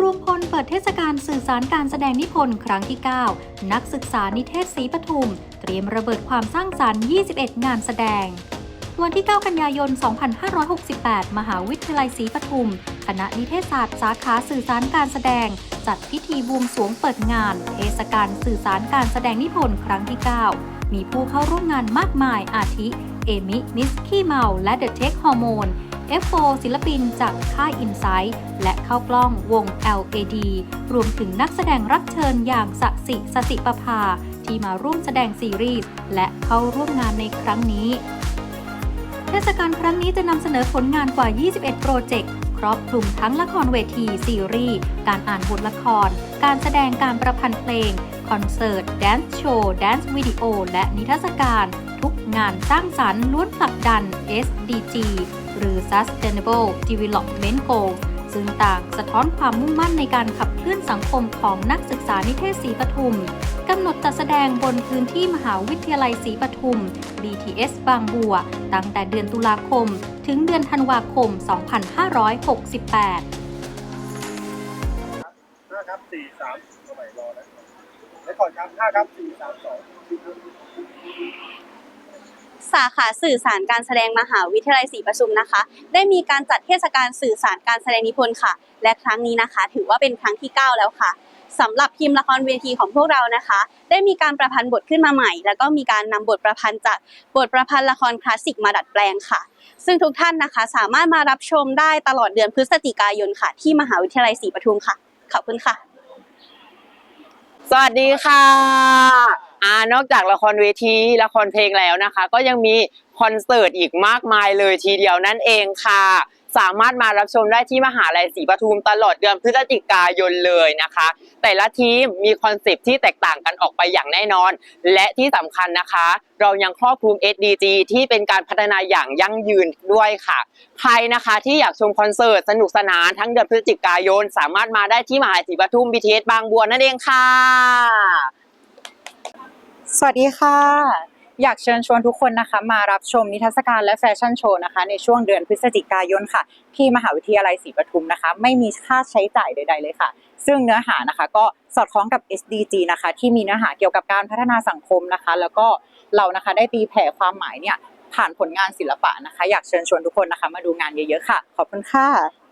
รวมพลเปิดเทศกาลสื่อสารการแสดงนิพนธ์ครั้งที่ 9 นักศึกษานิเทศศรีปทุม เตรียมระเบิดความสร้างสรรค์ 21 งานแสดง วันที่ 9 กันยายน 2568 มหาวิทยาลัยศรีปทุม คณะนิเทศศาสตร์สาขาสื่อสารการแสดง จัดพิธีบวงสรวงเปิดงาน เทศกาลสื่อสารการแสดงนิพนธ์ครั้งที่ 9 มีผู้เข้าร่วมงานมากมายอาทิ เอมินิส ขี้เมา และเดอะเทคฮอร์โมน F4 ศิลปินจากค่าย Insight และเข้ากล้องวง LAD รวมถึงนักแสดงรับเชิญอย่างสสิสสิประภา ที่มาร่วมแสดงซีรีส์และเข้าร่วมงานในครั้งนี้ เทศกาลครั้งนี้จะนำเสนอผลงานกว่า 21 โปรเจกต์ครอบคลุมทั้งละครเวทีซีรีส์การอ่านบทละคร การแสดงการประพันธ์เพลง คอนเสิร์ต แดนซ์โชว์ แดนซ์วิดีโอ และนิทรรศการ ทุกงานสร้างสรรค์ล้วนผลักดัน SDG หรือ Sustainable Development Goals ซึ่งต่างสะท้อนความมุ่งมั่นในการขับเคลื่อนสังคมของนักศึกษานิเทศศรีปทุมกำหนดจัดแสดงบนพื้นที่มหาวิทยาลัยศรีปทุม BTS บางบัว ตั้งแต่เดือนตุลาคม ถึงเดือนธันวาคม 2568ครับสี่สามสมัยรอนะแล้วก่อนครับห้าครับสี่สามสอง สาขาสื่อสารการแสดงมหาวิทยาลัยศรีประชุมนะคะ ได้มีการจัดเทศกาลสื่อสารการแสดงนิพนธ์ค่ะ และครั้งนี้นะคะ ถือว่าเป็นครั้งที่ 9 แล้วค่ะสำหรับทีมละครเวทีของพวกเรานะคะ ได้มีการประพันธ์บทขึ้นมาใหม่ แล้วก็มีการนำบทประพันธ์จากบทประพันธ์ละครคลาสสิกมาดัดแปลงค่ะ ซึ่งทุกท่านนะคะสามารถมารับชมได้ตลอดเดือนพฤศจิกายนค่ะ ที่มหาวิทยาลัยศรีปทุมค่ะ ขอบคุณค่ะ สวัสดีค่ะอ่านอกจากละครเวทีละครเพลงแล้วนะคะ ก็ยังมีคอนเสิร์ตอีกมากมายเลยทีเดียวนั่นเองค่ะ สามารถมารับชมได้ที่มหาลัยศรีปทุมตลอดเดือนพฤศจิกายนเลยนะคะ แต่ละทีมมีคอนเซปต์ที่แตกต่างกันออกไปอย่างแน่นอน และที่สำคัญนะคะ เรายังครอบคลุม SDG ที่เป็นการพัฒนาอย่างยั่งยืนด้วยค่ะ ใครนะคะที่อยากชมคอนเสิร์ตสนุกสนานทั้งเดือนพฤศจิกายน สามารถมาได้ที่มหาลัยศรีปทุม BTS บางบัวนั่นเองค่ะ สวัสดีค่ะ อยากเชิญชวนทุกคนนะคะมารับชมนิทรรศการและแฟชั่นโชว์นะคะ ในช่วงเดือนพฤศจิกายนค่ะ ที่มหาวิทยาลัยศรีปทุมนะคะ ไม่มีค่าใช้จ่ายใด ๆ เลยค่ะ ซึ่งเนื้อหานะคะก็สอดคล้องกับ SDG นะคะ ที่มีเนื้อหาเกี่ยวกับการพัฒนาสังคมนะคะ แล้วก็เรานะคะได้ตีแผ่ความหมายเนี่ยผ่านผลงานศิลปะนะคะ อยากเชิญชวนทุกคนนะคะ มาดูงานเยอะๆค่ะ ขอบคุณค่ะ